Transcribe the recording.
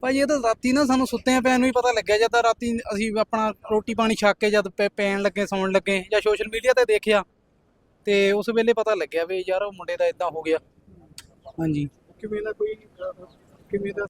ਭਾਜੀ ਇਹ ਤਾਂ ਰਾਤੀ ਨਾ ਸਾਨੂੰ ਸੁੱਤਿਆਂ ਪੈਣ ਨੂੰ ਹੀ ਪਤਾ ਲੱਗਿਆ, ਜਦ ਰਾਤੀ ਅਸੀਂ ਆਪਣਾ ਰੋਟੀ ਪਾਣੀ ਛੱਕ ਕੇ ਜਦ ਪੈ- ਪੈਣ ਲੱਗੇ, ਸੌਣ ਲੱਗੇ, ਜਾਂ ਸੋਸ਼ਲ ਮੀਡੀਆ ਤੇ ਦੇਖਿਆ, ਤੇ ਉਸ ਵੇਲੇ ਪਤਾ ਲੱਗਿਆ ਵੀ ਯਾਰ ਉਹ ਮੁੰਡੇ ਦਾ ਇਦਾਂ ਹੋ ਗਿਆ। ਹਾਂਜੀ। ਕਿਵੇਂ ਦਾ ਕੋਈ ਕਿਵੇਂ ਦਾ